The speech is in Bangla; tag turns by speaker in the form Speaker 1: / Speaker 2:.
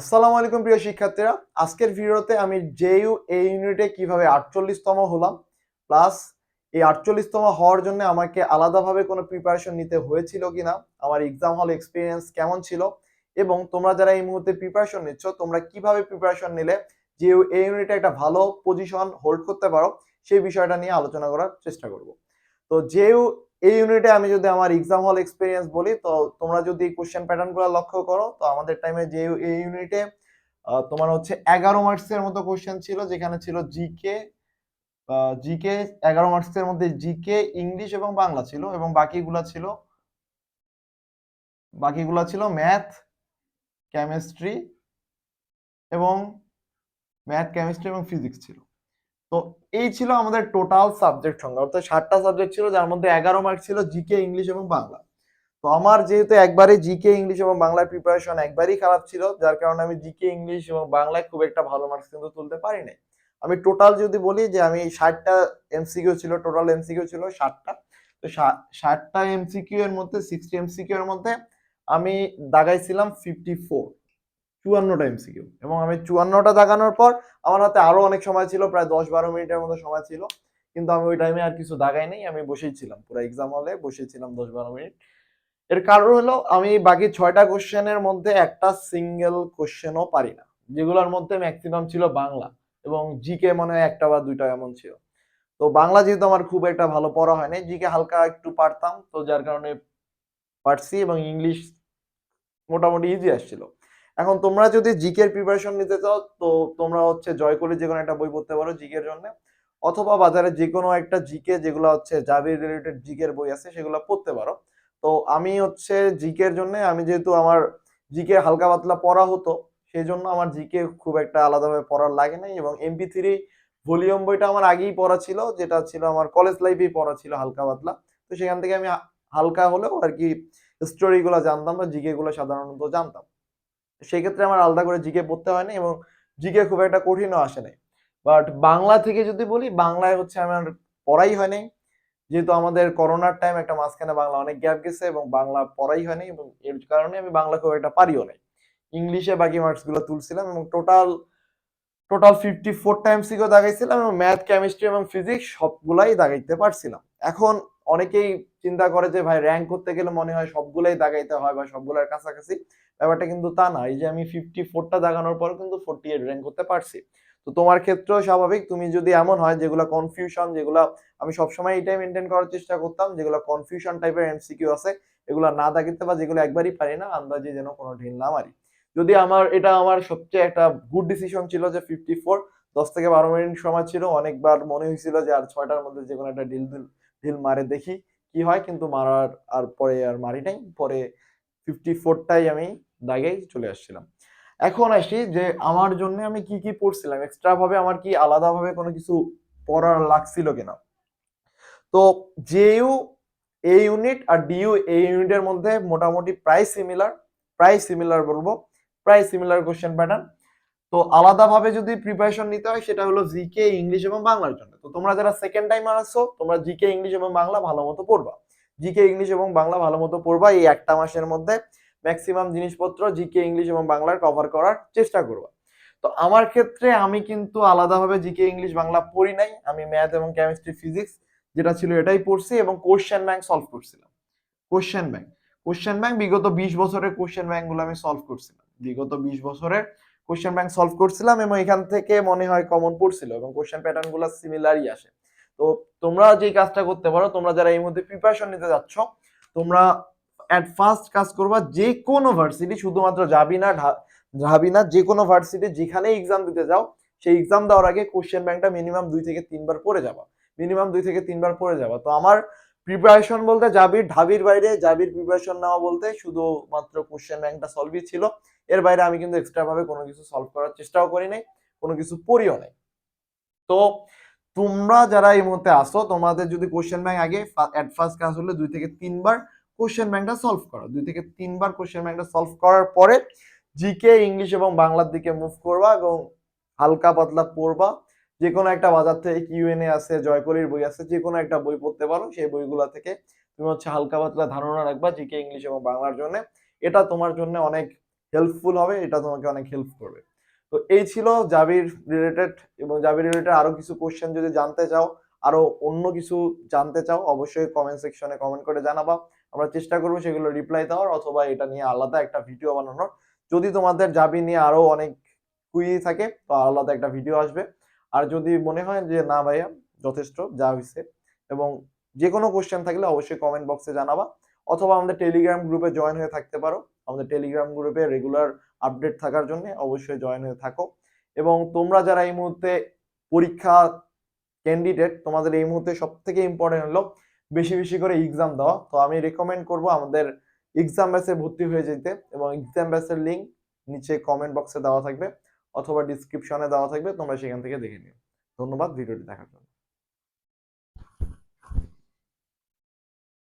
Speaker 1: আসসালামু আলাইকুম প্রিয় শিক্ষার্থীরা। আজকের ভিডিওতে আমি জেইউ এই ইউনিটে কীভাবে আটচল্লিশতম হলাম, প্লাস এই আটচল্লিশতম হওয়ার জন্য আমাকে আলাদাভাবে কোনো প্রিপারেশন নিতে হয়েছিল কিনা, আমার এক্সাম হল এক্সপিরিয়েন্স কেমন ছিল, এবং তোমরা যারা এই মুহূর্তে প্রিপারেশন নিচ্ছ, তোমরা কীভাবে প্রিপারেশন নিলে জেইউ এই ইউনিটে একটা ভালো পজিশন হোল্ড করতে পারো, সেই বিষয়টা নিয়ে আলোচনা করার চেষ্টা করব। তো জেইউ এই ইউনিটে আমি যদি আমার এক্সাম হল এক্সপিরিয়েন্স বলি, তো তোমরা যদি কোশ্চেন প্যাটার্নগুলো লক্ষ্য করো, তো আমাদের টাইমে যে এই ইউনিটে তোমার হচ্ছে এগারো মার্কসের মতো কোশ্চেন ছিল, যেখানে ছিল জিকে জিকে এগারো মার্কসের মধ্যে জিকে ইংলিশ এবং বাংলা ছিল, এবং বাকিগুলা ছিল বাকিগুলা ছিল ম্যাথ কেমিস্ট্রি এবং ম্যাথ কেমিস্ট্রি এবং ফিজিক্স ছিল। তো এই ছিল আমাদের টোটাল সাবজেক্ট সংখ্যা, অর্থাৎ ষাটটা সাবজেক্ট ছিল, যার মধ্যে এগারো মার্ক ছিল জিকে ইংলিশ এবং বাংলা। তো আমার যেহেতু একবারে জিকে ইংলিশ এবং বাংলার প্রিপারেশন একবারই খারাপ ছিল, যার কারণে আমি জিকে ইংলিশ এবং বাংলায় খুব একটা ভালো মার্কস কিন্তু তুলতে পারি নাই আমি টোটাল যদি বলি যে আমি ষাটটা এমসিকিউ ছিল টোটাল এমসিকিউ ছিল ষাটটা। তো ষাটটা এমসিকিউ এর মধ্যে সিক্সটি এমসিকিউ এর মধ্যে আমি দাগাইছিলাম ফিফটি ফোর চুয়ান্নটা এমসিকিউ এবং আমি চুয়ান্নটা দাগানোর পর আমার হাতে আরও অনেক সময় ছিল, প্রায় দশ বারো মিনিটের মতো সময় ছিল। কিন্তু আমি ওই টাইমে আর কিছু দাগাই নেই, আমি বসেই ছিলাম, পুরো এক্সাম হলে বসেছিলাম দশ বারো মিনিট। এর কারণ হলো আমি বাকি ছয়টা কোশ্চেনের মধ্যে একটা সিঙ্গেল কোশ্চেনও পারি না, যেগুলোর মধ্যে ম্যাক্সিমাম ছিল বাংলা এবং জিকে মনে হয় একটা বা দুইটা এমন ছিল। তো বাংলা যেহেতু আমার খুব একটা ভালো পড়া হয়নি জিকে হালকা একটু পারতাম, তো যার কারণে পারছি এবং ইংলিশ মোটামুটি ইজি আসছিল। এখন তোমরা যদি জিকের প্রিপারেশন নিতে চাও, তো তোমরা হচ্ছে জয় করে যে কোনো একটা বই পড়তে পারো জিকের জন্য। অথবা বাজারে যে কোনো একটা জিকে যেগুলো হচ্ছে জাবির রিলেটেড জিকের বই আছে, সেগুলো পড়তে পারো। তো আমি হচ্ছে জিকের জন্য, আমি যেহেতু আমার জিকে হালকা পাতলা পড়া হতো সেই জন্য আমার জিকে খুব একটা আলাদাভাবে পড়ার লাগে নাই এবং এমপি থ্রি ভলিউম বইটা আমার আগেই পড়া ছিল, যেটা ছিল আমার কলেজ লাইফেই পড়া ছিল হালকা পাতলা। তো সেখান থেকে আমি হালকা হলেও আর কি স্টোরিগুলো জানতাম বা জিকে গুলো সাধারণত জানতাম। সেই ক্ষেত্রে আমার আলাদা করে জিকে পড়তে হয়নি এবং জিকে খুব একটা কঠিনও আসে নাই। বাট বাংলা থেকে যদি বলি, বাংলায় হচ্ছে আমার পড়াই হয় নাই যেহেতু আমাদের করোনার টাইম একটা মাঝখানে বাংলা অনেক গ্যাপ গেছে এবং বাংলা পড়াই হয়নি এবং এর কারণে আমি বাংলা খুব একটা পারিও নাই। ইংলিশে বাকি মার্কসগুলো তুলছিলাম এবং total total fifty four times দাগাইছিলাম এবং ম্যাথ কেমিস্ট্রি এবং ফিজিক্স সবগুলাই দাগাইতে পারছিলাম। এখন অনেকেই চিন্তা করে যে, ভাই র্যাঙ্ক করতে গেলে মনে হয় সবগুলাই দাগাইতে হয় বা সবগুলোর কাছাকাছি। ব্যাপারটা কিন্তু তা না। এই যে, আমি ফিফটি ফোরটা দাগানোর পর কিন্তু ফোরটি এইট র্যাঙ্ক করতে পারছি। তো তোমার ক্ষেত্রেও স্বাভাবিক, তুমি যদি এমন হয় যেগুলো কনফিউশন যেগুলো আমি সবসময় এটাই মেনটেন করার চেষ্টা করতাম, যেগুলো কনফিউশন টাইপের এমসিকিউ আছে, এগুলো না দাগিতে বা যেগুলো একবারই পারি না, আন্দাজে যেন কোনো ঢিল না মারি। যদি আমার, এটা আমার সবচেয়ে একটা গুড ডিসিশন ছিল যে ফিফটি ফোর দশ থেকে বারো মিনিট সময় ছিল। অনেকবার মনে হয়েছিল যে আর ছয়টার মধ্যে যে কোনো একটা ঢিল ঢিল মারে দেখি কি হয়, কিন্তু মারার আর পরে আর মারি নাই। পরে ফিফটি ফোরটাই আমি দাগেই চলে আসছিলাম। এখন আসি যে আমার জন্য আমি কি কি পড়ছিলাম? এক্সট্রা ভাবে আমার কি আলাদা ভাবে কোনো কিছু পড়ার লাগছিল কিনা? তো জেইউ এ ইউনিট আর ডিইউ এ ইউনিটের মধ্যে মোটামুটি প্রায় সিমিলার প্রায় সিমিলার বলব, প্রায় সিমিলার কোশ্চেন প্যাটার্ন তো আলাদাভাবে যদি প্রিপারেশন নিতে হয়, সেটা হলো জিকে ইংলিশ এবং বাংলার জন্য। তো তোমরা যারা সেকেন্ড টাইম আসছো তোমরা জিকে ইংলিশ এবং বাংলা ভালো মতো পড়বা জিকে ইংলিশ এবং বাংলা ভালো মতো পড়বা এই একটা মাসের মধ্যে। ম্যাক্সিমাম জিনিসপত্র জিকে ইংলিশ এবং বাংলার কভার করার চেষ্টা করবা। তো আমার ক্ষেত্রে আমি কিন্তু আলাদাভাবে জিকে ইংলিশ বাংলা পড়ি নাই। আমি ম্যাথ এবং কেমিস্ট্রি ফিজিক্স যেটা ছিল এটাই পড়ছি এবং কোশ্চেন ব্যাংক সলভ করছিলাম। কোশ্চেন ব্যাংক কোশ্চেন ব্যাংক বিগত বিশ বছরের কোশ্চেন ব্যাংকগুলো আমি সলভ করছিলাম। বিগত বিশ বছরের কোশ্চেন ব্যাংক সলভ করছিলাম এবং এখান থেকে মনে হয় কমন পড়ছিল এবং কোশ্চেন প্যাটার্নগুলো সিমিলারই আসে। তো তোমরা যে কাজটা করতে পারো, তোমরা যারা এই মধ্যে প্রিপারেশন নিতে যাচ্ছ, তোমরা অ্যাট ফার্স্ট কাজ করবা যে কোনো ভার্সিটি শুধুমাত্র যাবি না যাবি না, যে কোনো ভার্সিটি যেখানে এক্সাম দিতে যাও, সেই এক্সাম দেওয়ার আগে কোশ্চেন ব্যাংকটা মিনিমাম দুই থেকে তিনবার পড়ে যাবা। মিনিমাম দুই থেকে তিনবার পড়ে যাবা। তো আমার প্রিপারেশন বলতে জাবির ঢাবির বাইরে জাবির প্রিপারেশন নেওয়া বলতে শুধুমাত্র কোশ্চেন ব্যাংকটা সলভই ছিল। এর বাইরে আমি কিন্তু এক্সট্রা ভাবে কোনো কিছু সলভ করার চেষ্টাও করি নাই, কোনো কিছু পড়িও নাই। তো তোমরা যারা এই মুহূর্তে আসো তোমাদের যদি কোশ্চেন ব্যাংক আগে অ্যাট ফার্স্ট কাজ হলে দুই থেকে তিনবার কোশ্চেন ব্যাংকটা সলভ করো। দুই থেকে তিনবার কোশ্চেন ব্যাংকটা সলভ করার পরে জিকে ইংলিশ এবং বাংলার দিকে মুভ করবা এবং হালকা পাতলা পড়বা। যে কোনো একটা বাজার থেকে কিউএনএ আছে, জয়কলির বই আছে যে কোনো একটা বই পড়তে পারো, সেই বইগুলো থেকে তুমি হচ্ছে হালকা পাতলা ধারণা রাখবা জিকে ইংলিশ এবং বাংলার জন্য। এটা তোমার জন্য অনেক হেল্পফুল হবে, এটা তোমাকে অনেক হেল্প করবে। তো এই ছিল জাবির রিলেটেড এবং জাবির রিলেটেড আরও কিছু কোশ্চেন যদি জানতে চাও, আরও অন্য কিছু জানতে চাও, অবশ্যই কমেন্ট সেকশনে কমেন্ট করে জানাবা। আমরা চেষ্টা করব সেগুলো রিপ্লাই দেওয়ার অথবা এটা নিয়ে আলাদা একটা ভিডিও বানানোর। যদি তোমাদের জাবি নিয়ে আরও অনেক কুই থাকে, তো আলাদা একটা ভিডিও আসবে। আর যদি মনে হয় যে না ভাইয়া, যথেষ্ট, যা হয়েছে এবং যে কোনো কোশ্চেন থাকলে অবশ্যই কমেন্ট বক্সে জানাবা। অথবা আমাদের টেলিগ্রাম গ্রুপে জয়েন হয়ে থাকতে পারো। আমাদের টেলিগ্রাম গ্রুপে রেগুলার আপডেট থাকার জন্য অবশ্যই জয়েন হয়ে থাকো। এবং তোমরা যারা এই মুহূর্তে পরীক্ষা ক্যান্ডিডেট তোমাদের এই মুহূর্তে সব থেকে ইম্পর্টেন্ট হলো বেশি বেশি করে এক্সাম দেওয়া। তো আমি রেকমেন্ড করব আমাদের এক্সাম ব্যাচে ভর্তি হয়ে যেতে এবং এক্সাম ব্যাচের লিঙ্ক নিচে কমেন্ট বক্সে দেওয়া থাকবে অথবা ডিসক্রিপশনে দেওয়া থাকবে, তোমরা সেখান থেকে দেখে নিও। ধন্যবাদ, ভিডিওটি দেখার জন্য।